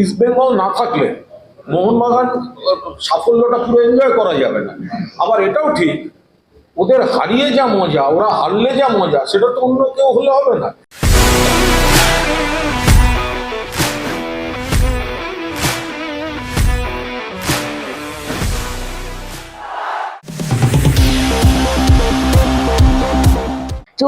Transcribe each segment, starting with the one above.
East Bengal না থাকলে মোহনবাগান সাফল্যটা পুরো এনজয় করা যাবে না। আবার এটাও ঠিক, ওদের হারিয়ে যা মজা, ওরা হারলে যা মজা, সেটা তো অন্য কেউ হলে হবে না।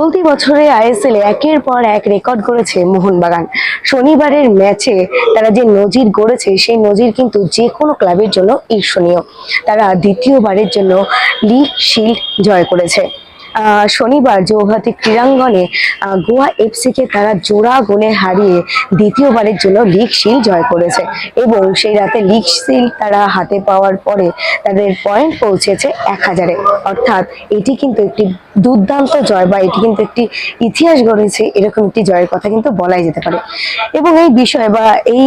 চলতি বছরে আইএসএল একের পর এক রেকর্ড করেছে মোহনবাগান। শনিবারের ম্যাচে তারা যে নজির গড়েছে, সেই নজির কিন্তু যে কোনো ক্লাবের জন্য ঈর্ষণীয়। তারা দ্বিতীয়বারের জন্য লিগ শিল্ড জয় করেছে। শনিবার যৌহাতি ক্রীড়াঙ্গনে গোয়া এফসিকে তারা জোড়া গোলে হারিয়ে দ্বিতীয়বারের জন্য লিগ শিল জয় করেছে এবং সেই রাতে লিগ শিল তারা হাতে পাওয়ার পরে তাদের পয়েন্ট পৌঁছেছে এক হাজারে। অর্থাৎ এটি কিন্তু একটি দুর্দান্ত জয় বা এটি কিন্তু একটি ইতিহাস গড়েছে, এরকম একটি জয়ের কথা কিন্তু বলাই যেতে পারে। এবং এই বিষয় বা এই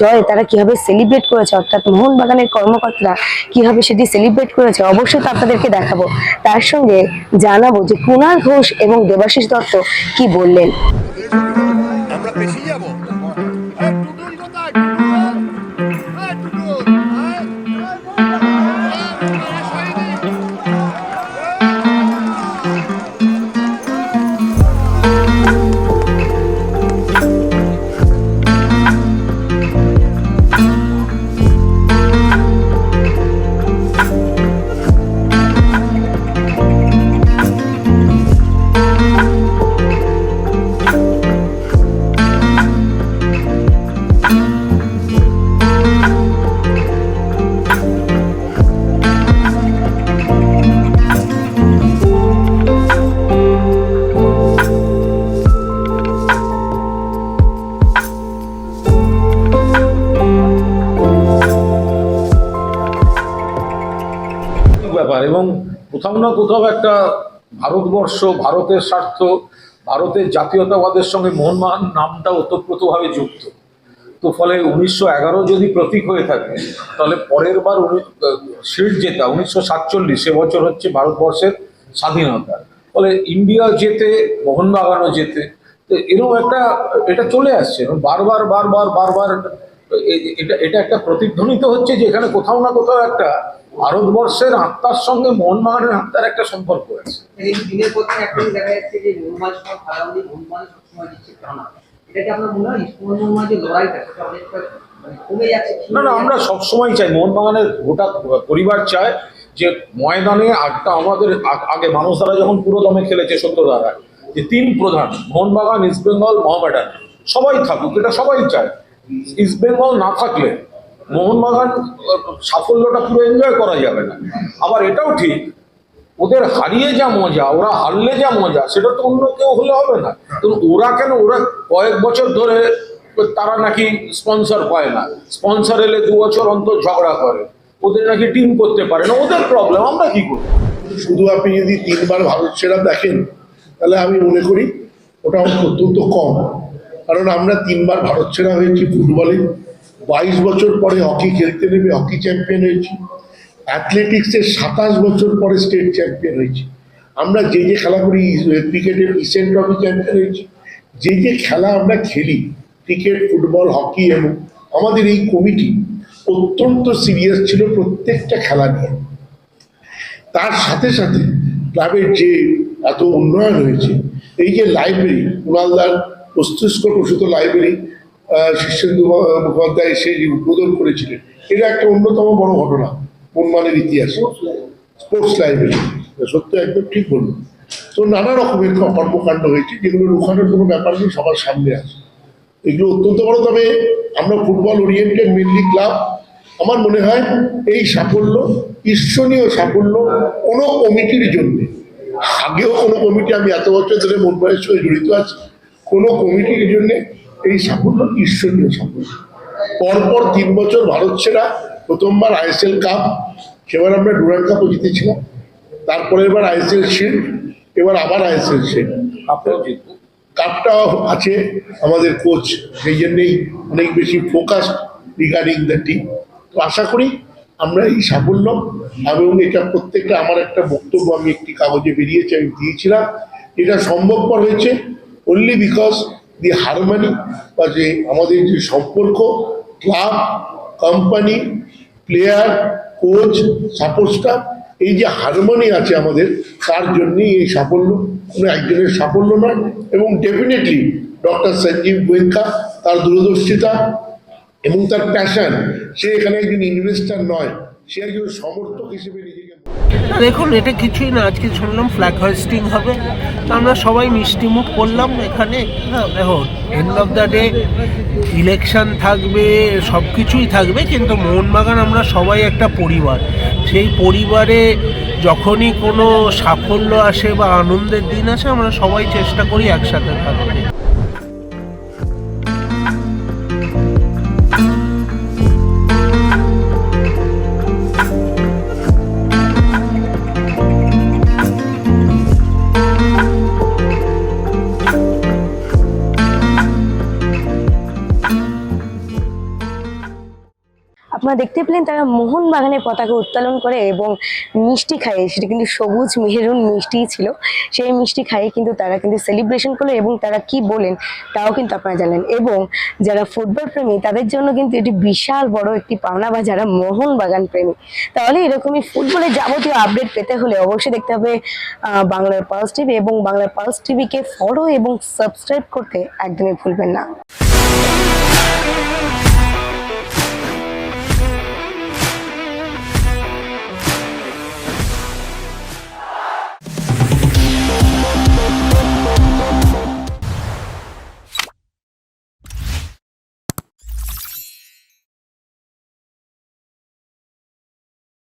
জয় তারা কীভাবে সেলিব্রেট করেছে, অর্থাৎ মোহনবাগানের কর্মকর্তারা কীভাবে সেটি সেলিব্রেট করেছে, অবশ্যই তো আপনাদেরকে দেখাবো। তার সঙ্গে জানাব যে কুণাল ঘোষ এবং দেবাশিস দত্ত কি বললেন। কোথাও না কোথাও একটা ভারতবর্ষ, ভারতের স্বার্থ, ভারতের জাতীয়তাবাদের সঙ্গে মোহনবাগান নামটা ওতপ্রোতভাবে যুক্ত। তো ফলে উনিশশো এগারো যদি প্রতীক হয়ে থাকে, তাহলে পরের বার শিল্ড জেতা, উনিশশো সাতচল্লিশ, সে বছর হচ্ছে ভারতবর্ষের স্বাধীনতা। ফলে ইন্ডিয়া যেতে মোহনবাগানও যেতে তো এরকম একটা, এটা চলে আসছে। বারবার বারবার বারবার এটা এটা একটা প্রতিধ্বনিত হচ্ছে যে এখানে কোথাও না কোথাও একটা ভারতবর্ষের আত্মার সঙ্গে মোহনবাগানের আত্মার একটা সম্পর্ক আছে। মনে না না আমরা সবসময় চাই মোহনবাগানের গোটা পরিবার চায় যে ময়দানে আগটা আমাদের আগে মানুষ দ্বারা যখন পুরো দমে খেলেছে সত্য দ্বারা যে তিন প্রধান মোহনবাগান ইস্টবেঙ্গল মোহামেডান সবাই থাকুক এটা সবাই চায়। ইস্টবেঙ্গল না থাকলে মোহনবাগান সাফল্যটা পুরো এনজয় করা যাবে না। আবার এটাও ঠিক, ওদের হারিয়ে যা মজা, ওরা হারলে যা মজা, সেটা তো অন্য কেউ হলে হবে না। তো ওরা কেন, ওরা কয়েক বছর ধরে তারা নাকি স্পন্সর পায় না। স্পন্সর এলে দু বছর অন্তর ঝগড়া করে। ওদের নাকি টিম করতে পারে না, ওদের প্রবলেম আমরা কি করি শুধু আপনি যদি তিনবার ভারত সেরা দেখেন, তাহলে আমি মনে করি ওটা অত্যন্ত কম। কারণ আমরা তিনবার ভারত ছেড়া হয়েছি ফুটবলে। বাইশ বছর পরে হকি খেলতে নেমে হকি চ্যাম্পিয়ন হয়েছি। অ্যাথলেটিক্সের সাতাশ বছর পরে স্টেট চ্যাম্পিয়ন হয়েছি। আমরা যে যে খেলা করি, ক্রিকেটের ইসেন্ট ট্রফি চ্যাম্পিয়ন হয়েছি। যে যে খেলা আমরা খেলি, ক্রিকেট, ফুটবল, হকি এবং আমাদের এই কমিটি অত্যন্ত সিরিয়াস ছিল প্রত্যেকটা খেলা নিয়ে। তার সাথে সাথে ক্লাবের যে এত উন্নয়ন হয়েছে, এই যে লাইব্রেরি কুণালদার মস্তিষ্ক প্রসূত লাইব্রেরি শীর্ষেন্দু মুখোপাধ্যায় যে উদ্বোধন করেছিলেন। এটা একটা অন্যতম বড় ঘটনা উন্মানের ইতিহাসে, স্পোর্টস লাইব্রেরি। সত্য একদম ঠিক বলল। তো নানা রকমের কর্মকাণ্ড হয়েছে, যেগুলো লুকানোর কোনো ব্যাপার নেই, সবার সামনে আছে। এগুলো অত্যন্ত বড়, তবে আমরা ফুটবল ওরিয়েন্টেড মেনলি ক্লাব, আমার মনে হয় এই সাফল্য, ঈর্ষণীয় সাফল্য কোনো কমিটির জন্য। আগেও কোনো কমিটি আমি এত বছর ধরে মুম্বাইয়ের সঙ্গে জড়িত আছি কোনো কমিটির জন্য এই সাফল্য ঈশ্বরীয় সাফল্য পরপর তিন বছর ভারত সেরা প্রথমবার আইএসএল কাপ সেবার আমরা ডুরান্ড কাপও জিতেছিলাম। তারপরে এবার আইএসএল শিল্ড এবার আবার আইএসএল শিল্ড। আপনারাও জিতবো। কাপটাও আছে আমাদের কোচ সেই জন্যেই অনেক বেশি ফোকাস রিগার্ডিং দ্য টিম তো আশা করি আমরা এই সাফল্য এবং এটা প্রত্যেকটা আমার একটা বক্তব্য আমি একটি কাগজে বেরিয়েছে আমি দিয়েছিলাম। এটা সম্ভবপর হয়েছে অনলি বিকজ দি হারমানি বা যে আমাদের যে সম্পর্ক club company player coach support staff এই যে হারমোনি আছে আমাদের, তার জন্যই এই সাফল্য, কোনো একজনের সাফল্য নয়। এবং ডেফিনেটলি ডক্টর সঞ্জীব গোয়েঙ্কা তার দূরদর্শিতা এবং তার প্যাশন সে এখানে একজন ইনভেস্টার নয়, সে একজন সমর্থক হিসেবে নিজেকে দেখুন, এটা কিছুই না, আজকে শুনলাম ফ্ল্যাগ হোয়েস্টিং হবে। আমরা সবাই মিষ্টি মুখ করলাম এখানে। দেখো end of the day election থাকবে সব কিছুই থাকবে, কিন্তু মোহনবাগান আমরা সবাই একটা পরিবার। সেই পরিবারে যখনই কোনো সাফল্য আসে বা আনন্দের দিন আসে, আমরা সবাই চেষ্টা করি একসাথে থাকতে। আপনারা দেখতে পেলেন তারা মোহন বাগানের পতাকা উত্তোলন করে এবং মিষ্টি খায়। সেটা কিন্তু সবুজ মেহরুন মিষ্টি ছিল। সেই মিষ্টি খাইয়ে কিন্তু তারা কিন্তু সেলিব্রেশন করল এবং তারা কি বলেন তাও কিন্তু আপনারা জানেন। এবং যারা ফুটবল প্রেমী, তাদের জন্য কিন্তু এটি বিশাল বড় একটি পাওনা বা যারা মোহন বাগান প্রেমী, তাহলে এরকমই ফুটবলের যাবতীয় আপডেট পেতে হলে অবশ্যই দেখতে হবে বাংলার পালস টিভি এবং বাংলার পালস টিভিকে ফলো এবং সাবস্ক্রাইব করতে একদমই ভুলবেন না।